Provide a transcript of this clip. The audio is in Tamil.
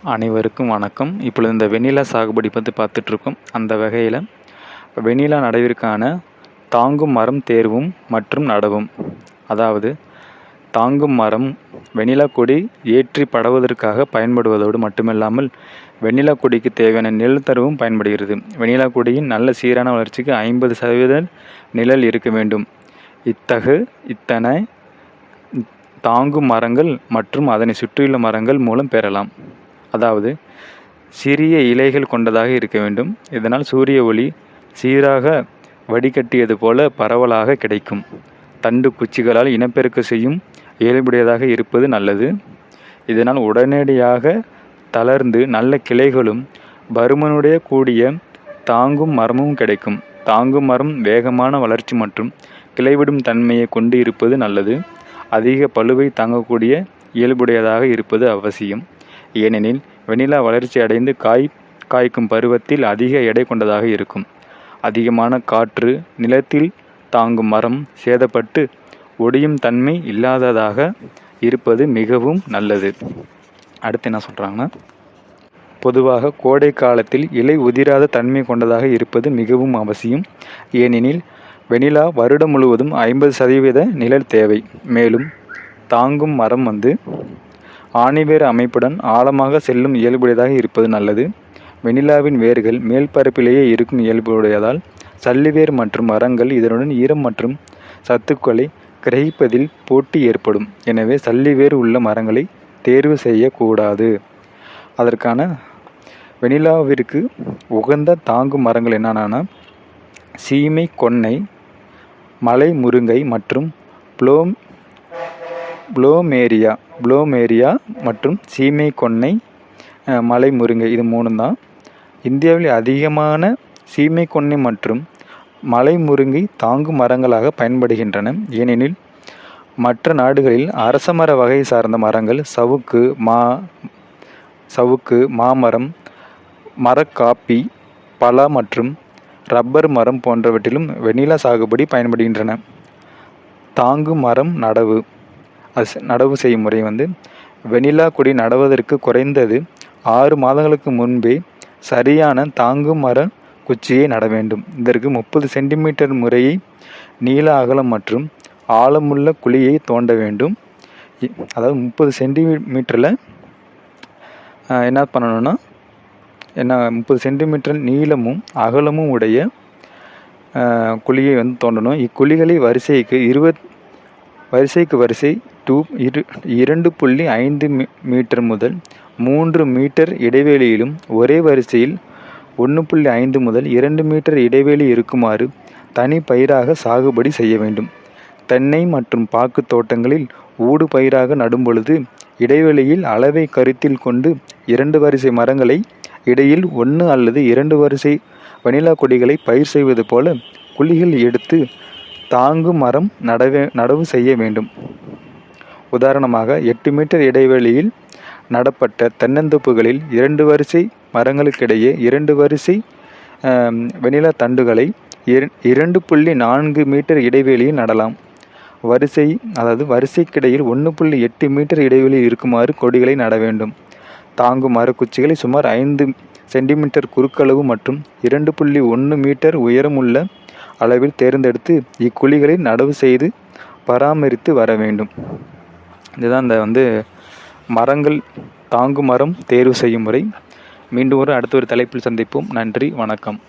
அனைவருக்கும் வணக்கம். இப்பொழுது இந்த வெண்ணிலா சாகுபடி பற்றி பார்த்துட்ருக்கோம். அந்த வகையில் வெண்ணிலா நடவிற்கான தாங்கும் மரம் தேர்வும் மற்றும் நடவும். அதாவது தாங்கும் மரம் வெண்ணிலா கொடி ஏற்றி படவதற்காக பயன்படுவதோடு மட்டுமில்லாமல் வெண்ணிலா கொடிக்கு தேவையான நிழல் தரவும் பயன்படுகிறது. வெண்ணிலா கொடியின் நல்ல சீரான வளர்ச்சிக்கு ஐம்பது சதவீத நிழல் இருக்க வேண்டும். இத்தகு இத்தனை தாங்கும் மரங்கள் மற்றும் அதனை சுற்றியுள்ள மரங்கள் மூலம் பெறலாம். அதாவது சிறிய இலைகள் கொண்டதாக இருக்க வேண்டும். இதனால் சூரிய ஒளி சீராக வடிகட்டியது போல பரவலாக கிடைக்கும். தண்டு குச்சிகளால் இனப்பெருக்க செய்யும் இயல்புடையதாக இருப்பது நல்லது. இதனால் உடனடியாக தளர்ந்து நல்ல கிளைகளும் பருமனுடைய கூடிய தாங்கும் மரமும் கிடைக்கும். தாங்கும் மரம் வேகமான வளர்ச்சி மற்றும் கிளைவிடும் தன்மையை கொண்டு இருப்பது நல்லது. அதிக பழுவை தாங்கக்கூடிய இயல்புடையதாக இருப்பது அவசியம். ஏனெனில் வெணிலா வளர்ச்சி அடைந்து காய் காய்க்கும் பருவத்தில் அதிக எடை கொண்டதாக இருக்கும். அதிகமான காற்று நிலத்தில் தாங்கும் மரம் சேதப்பட்டு ஒடியும் தன்மை இல்லாததாக இருப்பது மிகவும் நல்லது. அடுத்து என்ன சொல்கிறாங்கன்னா பொதுவாக கோடை காலத்தில் இலை உதிராத தன்மை கொண்டதாக இருப்பது மிகவும் அவசியம். ஏனெனில் வெனிலா வருடம் முழுவதும் ஐம்பது சதவீத நிழல் தேவை. மேலும் தாங்கும் மரம் வந்து ஆணிவேர் அமைப்புடன் ஆழமாக செல்லும் இயல்புடையதாக இருப்பது நல்லது. வெனிலாவின் வேர்கள் மேல் பரப்பிலேயே இருக்கும் இயல்புடையதால் சல்லிவேர் மற்றும் மரங்கள் இதனுடன் ஈரம் மற்றும் சத்துக்களை கிரகிப்பதில் போட்டி ஏற்படும். எனவே சல்லிவேர் உள்ள மரங்களை தேர்வு செய்யக்கூடாது. அதற்கான வெனிலாவிற்கு உகந்த தாங்கும் மரங்கள் என்னென்னா சீமை கொன்னை மலை முருங்கை மற்றும் ப்ளோம் ப்ளோமேரியா ப்ளோமேரியா மற்றும் சீமை கொன்னை மலை முருங்கை இது மூணு தான். இந்தியாவில் அதிகமான சீமை கொன்னை மற்றும் மலை முருங்கை தாங்கும் மரங்களாக பயன்படுகின்றன. ஏனெனில் மற்ற நாடுகளில் அரச மர வகை சார்ந்த மரங்கள் சவுக்கு மா சவுக்கு மாமரம் மரக்காப்பி பலா மற்றும் ரப்பர் மரம் போன்றவற்றிலும் வெண்ணிலா சாகுபடி பயன்படுகின்றன. தாங்கு மரம் நடவு. அஸ் நடவு செய்யும் முறை வந்து வெனிலா கொடி நடவதற்கு குறைந்தது ஆறு மாதங்களுக்கு முன்பே சரியான தாங்கும் மர குச்சியை நட வேண்டும். இதற்கு முப்பது சென்டிமீட்டர் முறையை நீள அகலம் மற்றும் ஆழமுள்ள குழியை தோண்ட வேண்டும். அதாவது முப்பது சென்டிமீட்டரில் என்ன பண்ணணும்னா என்ன முப்பது சென்டிமீட்டர் நீளமும் அகலமும் உடைய குழியை வந்து தோண்டணும். இக்குழிகளை வரிசைக்கு இருபத் வரிசைக்கு வரிசை டூ இரு இரண்டு புள்ளி ஐந்து மீட்டர் முதல் மூன்று மீட்டர் இடைவெளியிலும் ஒரே வரிசையில் ஒன்று புள்ளி ஐந்து முதல் இரண்டு மீட்டர் இடைவெளி இருக்குமாறு தனி பயிராக சாகுபடி செய்ய வேண்டும். தென்னை மற்றும் பாக்கு தோட்டங்களில் ஊடு பயிராக நடும் பொழுது இடைவெளியில் அளவை கருத்தில் கொண்டு இரண்டு வரிசை மரங்களை இடையில் ஒன்று அல்லது இரண்டு வரிசை வனிலா கொடிகளை பயிர் செய்வது போல குழிகள் எடுத்து தாங்கும் மரம் நடவே நடவு செய்ய வேண்டும். உதாரணமாக எட்டு மீட்டர் இடைவெளியில் நடப்பட்ட தென்னந்தோப்புகளில் இரண்டு வரிசை மரங்களுக்கிடையே இரண்டு வரிசை வெனிலா தண்டுகளை இரண்டு புள்ளி நான்கு மீட்டர் இடைவெளியில் நடலாம். வரிசை அதாவது வரிசைக்கிடையில் ஒன்று புள்ளி எட்டு மீட்டர் இடைவெளியில் இருக்குமாறு கொடிகளை நட வேண்டும். தாங்கும் மரக்குச்சிகளை சுமார் ஐந்து சென்டிமீட்டர் குறுக்களவு மற்றும் இரண்டு புள்ளி ஒன்று மீட்டர் உயரமுள்ள அளவில் தேர்ந்தெடுத்து இக்குழிகளை நடவு செய்து பராமரித்து வர வேண்டும். இதுதான் இந்த வந்து மரங்கள் தாங்கும் மரம் தேர்வு செய்யும் முறை. மீண்டும் ஒரு அடுத்த ஒரு தலைப்பில் சந்திப்போம். நன்றி வணக்கம்.